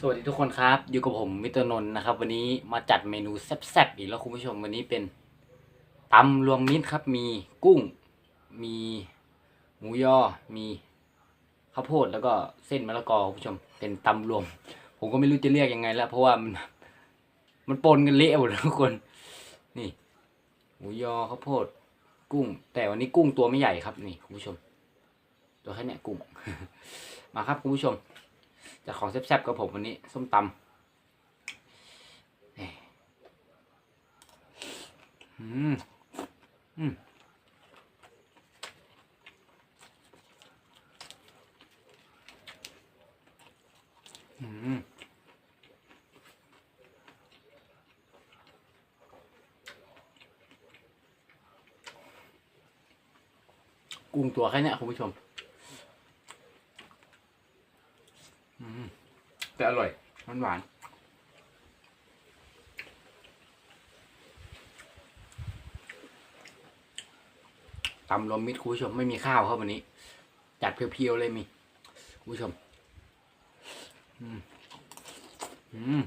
สวัสดีทุกคนครับ อยู่กับผมมิตรนนท์นะครับ วันนี้มาจัดเมนูแซ่บๆอีกแล้วคุณผู้ชมวันนี้เป็นตำรวมมิตรครับ มีกุ้ง มีหมูยอ มีข้าวโพดแล้วก็เส้นมะละกอคุณผู้ชม เป็นตำรวม ผมก็ไม่รู้จะเรียกยังไงแล้ว เพราะว่ามันมันปนกันเละหมดเลยทุกคน นี่ หมูยอข้าวโพด กุ้ง แต่วันนี้กุ้งตัวไม่ใหญ่ครับนี่คุณผู้ชม ตัวแค่เนี้ยกุ้ง มาครับคุณผู้ชม จากของแซ่บๆกับผมวันนี้ส้มตำนี่อืมอืมอืมกุ้งตัวแค่เนี้ยคุณผู้ชม อืมแต่อร่อยมันหวานตำรวมมิตรคุณผู้ชมไม่มีข้าวครับวันนี้ จัดเพียวๆเลยมีคุณผู้ชม อืม อืม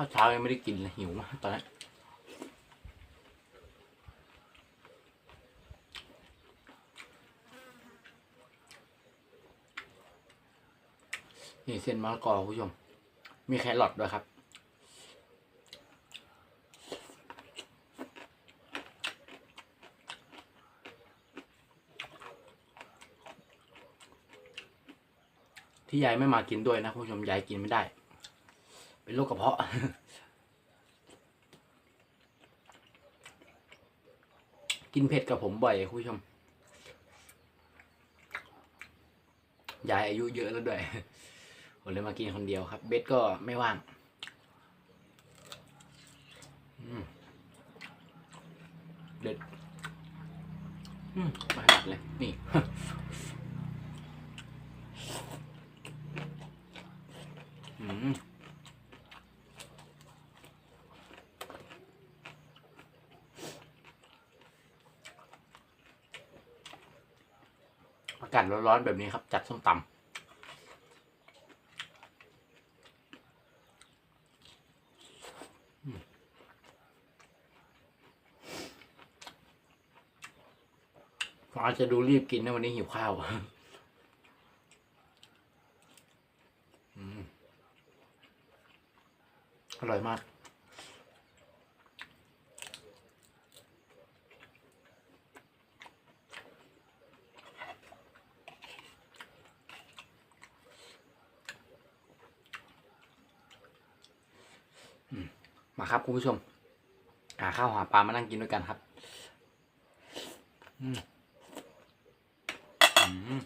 ข้าวเช้ายังไม่ได้กินเลยหิวมากตอนนี้นี่เส้นมะละกอคุณผู้ชม มีแครอทด้วยครับ ที่ยายไม่มากินด้วยนะคุณผู้ชมยายกินไม่ได้ เป็นโรคกระเพาะกินเผ็ดกับผมบ่อยคุณผู้ชมยายอายุเยอะแล้วด้วยผมเลยมากินคนเดียวครับ เบสก็ไม่ว่างเด็ดอืมมาหัดเลย นี่ อืม อากาศร้อนๆแบบนี้ครับ จัดส้มตำอืมผมอาจจะดูรีบกินนะวันนี้หิวข้าวอร่อยมาก มาครับคุณผู้ชมหาข้าวหาปลามานั่งกินด้วยกันครับ อืมอืม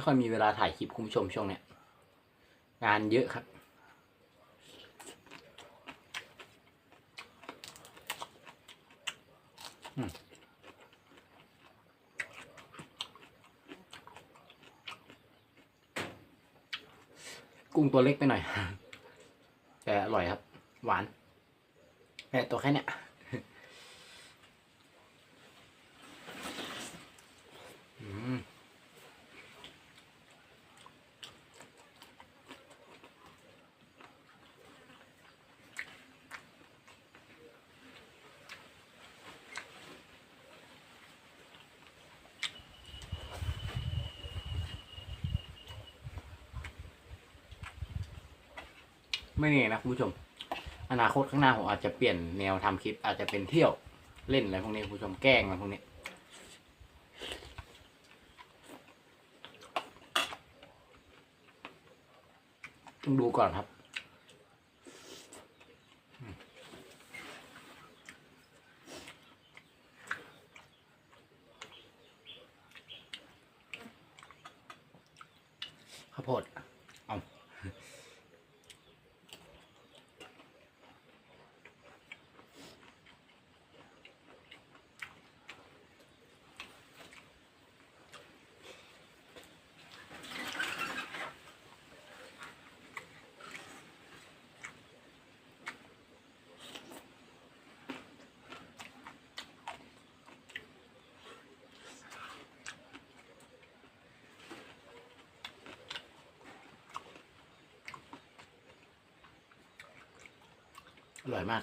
ไม่ค่อยมีเวลาถ่ายคลิปคุณผู้ชมช่วงเนี้ยงานเยอะครับ กุ้งตัวเล็กไปหน่อย แต่อร่อยครับ หวานแค่ตัวแค่เนี้ย ไม่แน่นะคุณผู้ชม อนาคตข้างหน้าผมอาจจะเปลี่ยนแนวทำคลิป อาจจะเป็นเที่ยวเล่นอะไรพวกนี้คุณผู้ชมแกล้งอะไรพวกนี้ต้องดูก่อนครับ ข้าวโพด อร่อยมาก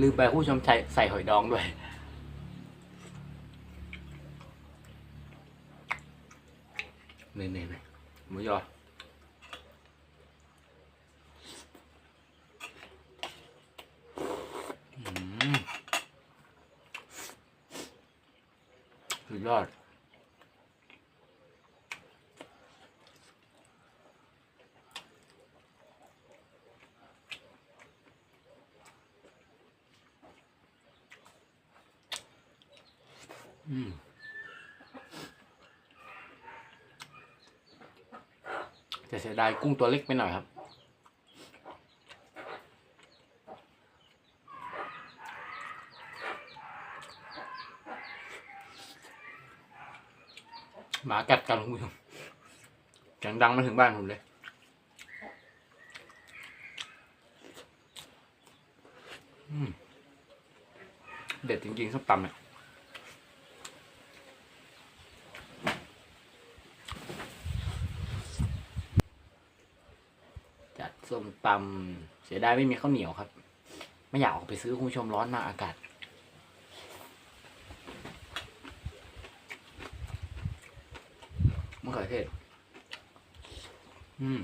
ลืมไปผู้ชมใส่ใส่หอยดองด้วยเน่เน่เน่หมูยออืมสุดยอด อืมแต่เสียดายกุ้งตัวเล็กไปหน่อยครับหมากัดกันคุณผู้ชมเสียงดังมาถึงบ้านผมเลย เด็ดจริงๆส้มตำเนี่ย จัดส้ม ตำเสียดายไม่มีข้าวเหนียวครับ ไม่อยากออกไปซื้อคุณผู้ชมร้อนมากอากาศมะเขือเทศอืม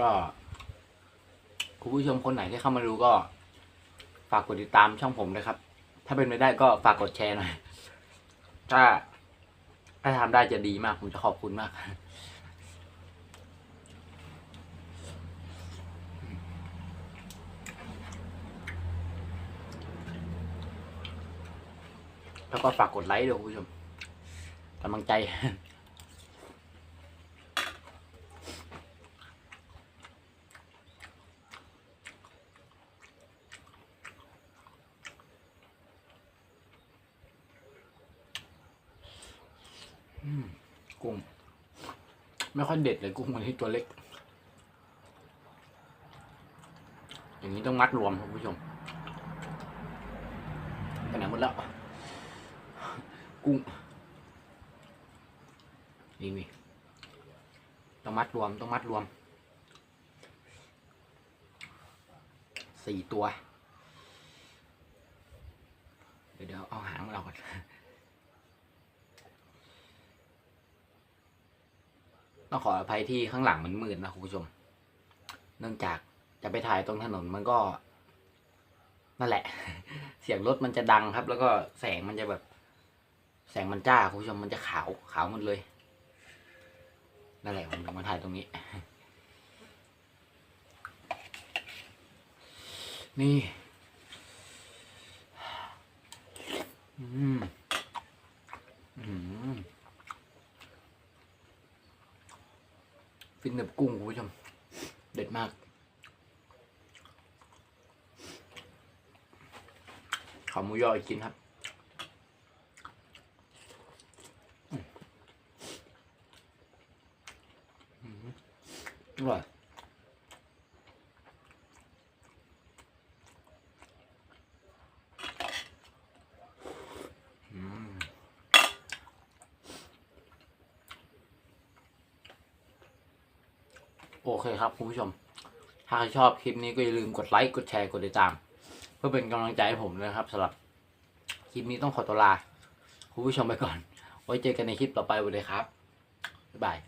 ก็คุณผู้ชมคนไหนที่เข้ามาดูก็ ฝากกดติดตามช่องผมนะครับ ถ้าเป็นไปได้ก็ฝากกดแชร์หน่อย ถ้า ถ้าทำได้จะดีมากผมจะขอบคุณมากแล้วก็ฝากกดไลค์ด้วยคุณผู้ชมกำลังใจ อืม กุ้ง ไม่ค่อยเด็ดเลยกุ้งวันนี้ตัวเล็ก อย่างนี้ต้องมัดรวมครับคุณผู้ชมไปไหนหมดแล้ว กุ้ง นี่นี่ต้องมัดรวมต้องมัดรวมสี่ตัว เดี๋ยวเดี๋ยวเอาหางเราก่อน ต้องขออภัยที่ข้างหลังมันมืดนะคุณผู้ชม เนื่องจากจะไปถ่ายตรงถนนมันก็ นั่นแหละ เสียงรถมันจะดังครับ แล้วก็แสงมันจะแบบ แสงมันจ้าคุณผู้ชมมันจะขาวขาวหมดเลยนั่นแหละผมมาถ่ายตรงนี้ นี่ ขาหมูยออีกชิ้นครับ อร่อยโอเคครับคุณผู้ชม ถ้าใครชอบคลิปนี้ก็อย่าลืมกดไลค์ กดแชร์ กดติดตาม พื่อเป็นกำลังใจให้ผมนะครับสำหรับคลิปนี้ต้องขอตัวลาคุณผู้ชมไปก่อน ไว้เจอกันในคลิปต่อไปวันเลยครับบ๊ายบาย